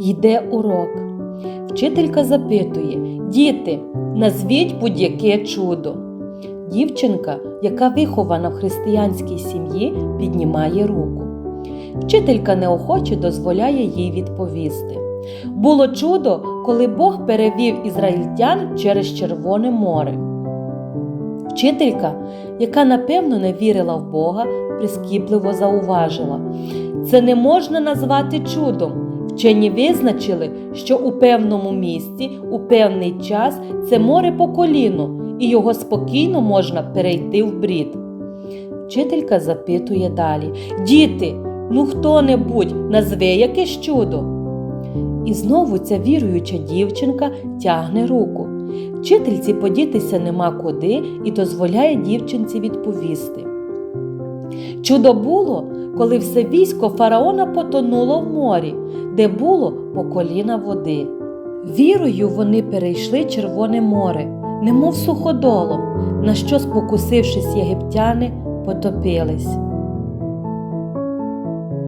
Йде урок. Вчителька запитує: Діти, назвіть будь-яке чудо. Дівчинка, яка вихована в християнській сім'ї, піднімає руку. Вчителька неохоче дозволяє їй відповісти. Було чудо, коли Бог перевів ізраїльтян через Червоне море. Вчителька, яка напевно не вірила в Бога, прискіпливо зауважила: це не можна назвати чудом. Вчені визначили, що у певному місці, у певний час це море по коліну, і його спокійно можна перейти в брід. Вчителька запитує далі: Діти, ну хто-небудь назве якесь чудо. І знову ця віруюча дівчинка тягне руку. Вчительці подітися нема куди і дозволяє дівчинці відповісти. Чудо було, коли все військо фараона потонуло в морі, де було по коліна води. Вірою вони перейшли Червоне море, немов суходолом, на що, спокусившись єгиптяни, потопились.